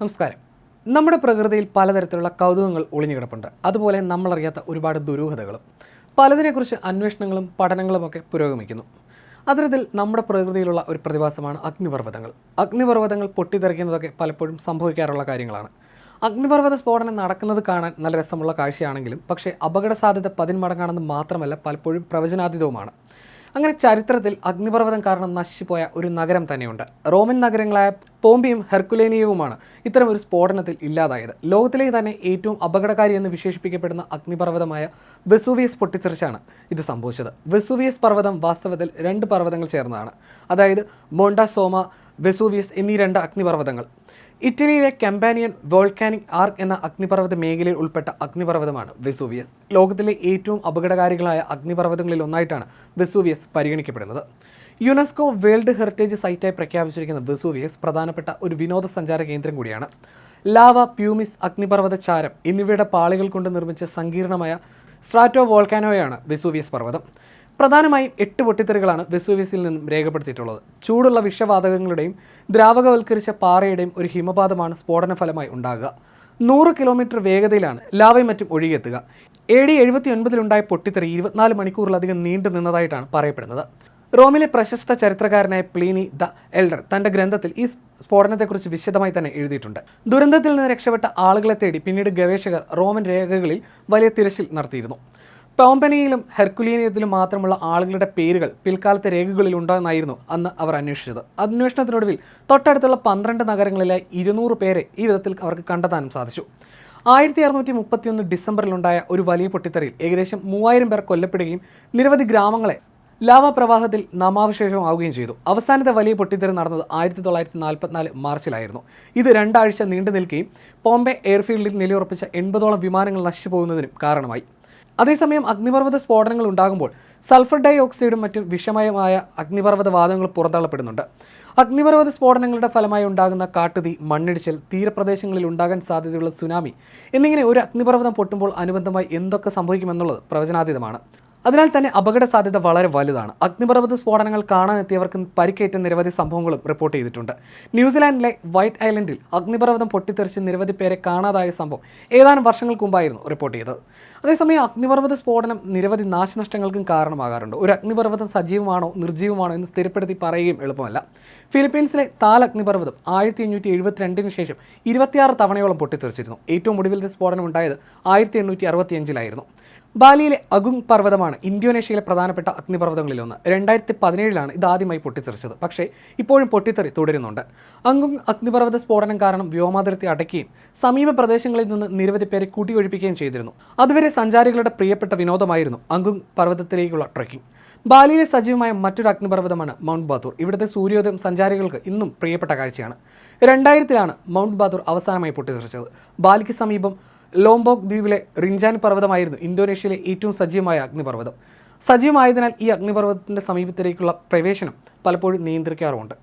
നമസ്കാരം. നമ്മുടെ പ്രകൃതിയിൽ പലതരത്തിലുള്ള കൗതുകങ്ങൾ ഒളിഞ്ഞുകിടപ്പുണ്ട്. അതുപോലെ നമ്മളറിയാത്ത ഒരുപാട് ദുരൂഹതകളും. പലതിനെക്കുറിച്ച് അന്വേഷണങ്ങളും പഠനങ്ങളുമൊക്കെ പുരോഗമിക്കുന്നു. അത്തരത്തിൽ നമ്മുടെ പ്രകൃതിയിലുള്ള ഒരു പ്രതിഭാസമാണ് അഗ്നിപർവതങ്ങൾ. അഗ്നിപർവതങ്ങൾ പൊട്ടിത്തെറിക്കുന്നതൊക്കെ പലപ്പോഴും സംഭവിക്കാറുള്ള കാര്യങ്ങളാണ്. അഗ്നിപർവത സ്ഫോടനം നടക്കുന്നത് കാണാൻ നല്ല രസമുള്ള കാഴ്ചയാണെങ്കിലും പക്ഷേ അപകട സാധ്യത പതിന്മടങ്ങാണെന്ന് മാത്രമല്ല പലപ്പോഴും പ്രവചനാതീതവുമാണ്. അങ്ങനെ ചരിത്രത്തിൽ അഗ്നിപർവതം കാരണം നശിച്ചുപോയ ഒരു നഗരം തന്നെയുണ്ട്. റോമൻ നഗരങ്ങളായ പോംബിയും ഹെർക്കുലേനിയവുമാണ് ഇത്തരം ഒരു സ്ഫോടനത്തിൽ ഇല്ലാതായത്. ലോകത്തിലെ തന്നെ ഏറ്റവും അപകടകാരി എന്ന് വിശേഷിപ്പിക്കപ്പെടുന്ന അഗ്നിപർവതമായ വെസൂവിയസ് പൊട്ടിത്തെറിച്ചാണ് ഇത് സംഭവിച്ചത്. വെസൂവിയസ് പർവതം വാസ്തവത്തിൽ രണ്ട് പർവതങ്ങൾ ചേർന്നതാണ്. അതായത് മോണ്ടാസോമ വെസൂവിയസ് എന്നീ രണ്ട് അഗ്നിപർവതങ്ങൾ. ഇറ്റലിയിലെ കമ്പാനിയൻ വോൾക്കാനിക് ആർക്ക് എന്ന അഗ്നിപർവത മേഖലയിൽ ഉൾപ്പെട്ട അഗ്നിപർവതമാണ് വെസൂവിയസ്. ലോകത്തിലെ ഏറ്റവും അപകടകാരികളായ അഗ്നിപർവതങ്ങളിൽ ഒന്നായിട്ടാണ് വെസൂവിയസ് പരിഗണിക്കപ്പെടുന്നത്. യുനെസ്കോ വേൾഡ് ഹെറിറ്റേജ് സൈറ്റായി പ്രഖ്യാപിച്ചിരിക്കുന്ന വെസൂവിയസ് പ്രധാനപ്പെട്ട ഒരു വിനോദസഞ്ചാര കേന്ദ്രം കൂടിയാണ്. ലാവ പ്യൂമിസ് അഗ്നിപർവത ചാരം എന്നിവയുടെ പാളികൾ കൊണ്ട് നിർമ്മിച്ച സങ്കീർണമായ സ്ട്രാറ്റോ വോൾക്കാനോയാണ് വെസൂവിയസ് പർവതം. പ്രധാനമായും എട്ട് പൊട്ടിത്തെറികളാണ് വെസൂവിയസിൽ നിന്നും രേഖപ്പെടുത്തിയിട്ടുള്ളത്. ചൂടുള്ള വിഷവാതകങ്ങളുടെയും ദ്രാവകവൽക്കരിച്ച പാറയുടെയും ഒരു ഹിമപാതമാണ് സ്ഫോടന ഫലമായി ഉണ്ടാകുക. നൂറ് കിലോമീറ്റർ വേഗതയിലാണ് ലാവയും മറ്റും ഒഴുകിയെത്തുക. എ ഡി എഴുപത്തി ഒൻപതിലുണ്ടായ പൊട്ടിത്തെറി ഇരുപത്തിനാല് മണിക്കൂറിലധികം നീണ്ടു നിന്നതായിട്ടാണ് പറയപ്പെടുന്നത്. റോമിലെ പ്രശസ്ത ചരിത്രകാരനായ പ്ലീനി ദ എൽഡർ തന്റെ ഗ്രന്ഥത്തിൽ ഈ സ്ഫോടനത്തെക്കുറിച്ച് വിശദമായി തന്നെ എഴുതിയിട്ടുണ്ട്. ദുരന്തത്തിൽ നിന്ന് രക്ഷപ്പെട്ട ആളുകളെ തേടി പിന്നീട് ഗവേഷകർ റോമൻ രേഖകളിൽ വലിയ തിരച്ചിൽ നടത്തിയിരുന്നു. പോംപനിയിലും ഹെർക്കുലീനിയത്തിലും മാത്രമുള്ള ആളുകളുടെ പേരുകൾ പിൽക്കാലത്തെ രേഖകളിൽ ഉണ്ടോയെന്നായിരുന്നു അന്ന് അവർ അന്വേഷിച്ചത്. അന്വേഷണത്തിനൊടുവിൽ തൊട്ടടുത്തുള്ള പന്ത്രണ്ട് നഗരങ്ങളിലെ ഇരുന്നൂറ് പേരെ ഈ വിധത്തിൽ അവർക്ക് കണ്ടെത്താനും സാധിച്ചു. ആയിരത്തി അറുന്നൂറ്റി മുപ്പത്തിയൊന്ന് ഡിസംബറിലുണ്ടായ ഒരു വലിയ പൊട്ടിത്തെറിയിൽ ഏകദേശം മൂവായിരം പേർ കൊല്ലപ്പെടുകയും നിരവധി ഗ്രാമങ്ങളെ ലാവ പ്രവാഹത്തിൽ നാമാവശേഷമാവുകയും ചെയ്തു. അവസാനത്തെ വലിയ പൊട്ടിത്തെറി നടന്നത് ആയിരത്തി തൊള്ളായിരത്തി നാൽപ്പത്തിനാല് മാർച്ചിലായിരുന്നു. ഇത് രണ്ടാഴ്ച നീണ്ടു നിൽക്കുകയും ബോംബെ എയർഫീൽഡിൽ നിലയുറപ്പിച്ച എൺപതോളം വിമാനങ്ങൾ നശിച്ചു പോകുന്നതിനും കാരണമായി. അതേസമയം അഗ്നിപർവത സ്ഫോടനങ്ങൾ ഉണ്ടാകുമ്പോൾ സൾഫർ ഡൈ ഓക്സൈഡും മറ്റും വിഷമയമായ അഗ്നിപർവത വാതകങ്ങൾ പുറന്തള്ളപ്പെടുന്നുണ്ട്. അഗ്നിപർവത സ്ഫോടനങ്ങളുടെ ഫലമായി ഉണ്ടാകുന്ന കാട്ടുതീ മണ്ണിടിച്ചിൽ തീരപ്രദേശങ്ങളിൽ ഉണ്ടാകാൻ സാധ്യതയുള്ള സുനാമി എന്നിങ്ങനെ ഒരു അഗ്നിപർവതം പൊട്ടുമ്പോൾ അനുബന്ധമായി എന്തൊക്കെ സംഭവിക്കുമെന്നുള്ളത് പ്രവചനാതീതമാണ്. അതിനാൽ തന്നെ അപകട സാധ്യത വളരെ വലുതാണ്. അഗ്നിപർവത സ്ഫോടനങ്ങൾ കാണാനെത്തിയവർക്ക് പരിക്കേറ്റ നിരവധി സംഭവങ്ങളും റിപ്പോർട്ട് ചെയ്തിട്ടുണ്ട്. ന്യൂസിലാൻഡിലെ വൈറ്റ് ഐലൻഡിൽ അഗ്നിപർവതം പൊട്ടിത്തെറിച്ച് നിരവധി പേരെ കാണാതായ സംഭവം ഏതാനും വർഷങ്ങൾക്ക് മുമ്പായിരുന്നു റിപ്പോർട്ട് ചെയ്തത്. അതേസമയം അഗ്നിപർവത സ്ഫോടനം നിരവധി നാശനഷ്ടങ്ങൾക്കും കാരണമാകാറുണ്ട്. ഒരു അഗ്നിപർവതം സജീവമാണോ നിർജീവമാണോ എന്ന് സ്ഥിരപ്പെടുത്തി പറയുകയും എളുപ്പമല്ല. ഫിലിപ്പീൻസിലെ താൽ അഗ്നിപർവതം ആയിരത്തി അഞ്ഞൂറ്റി എഴുപത്തിരണ്ടിന് ശേഷം ഇരുപത്തിയാറ് തവണയോളം പൊട്ടിത്തെറിച്ചിരുന്നു. ഏറ്റവും ഒടുവിലത്തെ സ്ഫോടനം ഉണ്ടായത് ആയിരത്തി എണ്ണൂറ്റി അറുപത്തിയഞ്ചിലായിരുന്നു ബാലിയിലെ അഗുങ് പർവതമാണ് ഇന്തോനേഷ്യയിലെ പ്രധാനപ്പെട്ട അഗ്നിപർവതങ്ങളിലൊന്ന്. രണ്ടായിരത്തി പതിനേഴിലാണ് ഇത് ആദ്യമായി പൊട്ടിത്തെറിച്ചത്. പക്ഷേ ഇപ്പോഴും പൊട്ടിത്തെറി തുടരുന്നുണ്ട്. അഗുങ് അഗ്നിപർവത സ്ഫോടനം കാരണം വ്യോമാതിർത്തി അടയ്ക്കുകയും സമീപ പ്രദേശങ്ങളിൽ നിന്ന് നിരവധി പേരെ കൂട്ടിയൊഴിപ്പിക്കുകയും ചെയ്തിരുന്നു. അതുവരെ സഞ്ചാരികളുടെ പ്രിയപ്പെട്ട വിനോദമായിരുന്നു അഗുങ് പർവതത്തിലേക്കുള്ള ട്രക്കിംഗ്. ബാലിയിലെ സജീവമായ മറ്റൊരു അഗ്നിപർവതമാണ് മൗണ്ട് ബാത്തൂർ. ഇവിടുത്തെ സൂര്യോദയം സഞ്ചാരികൾക്ക് ഇന്നും പ്രിയപ്പെട്ട കാഴ്ചയാണ്. രണ്ടായിരത്തിലാണ് മൗണ്ട് ബാത്തൂർ അവസാനമായി പൊട്ടിത്തെറിച്ചത്. ബാലിക്ക് സമീപം ലോംബോക് ദ്വീപിലെ റിഞ്ചാൻ പർവതമായിരുന്നു ഇന്തോനേഷ്യയിലെ ഏറ്റവും സജീവമായ അഗ്നിപർവതം. സജീവമായതിനാൽ ഈ അഗ്നിപർവതത്തിന്റെ സമീപത്തിലേക്കുള്ള പ്രവേശനം പലപ്പോഴും നിയന്ത്രിക്കാറുമുണ്ട്.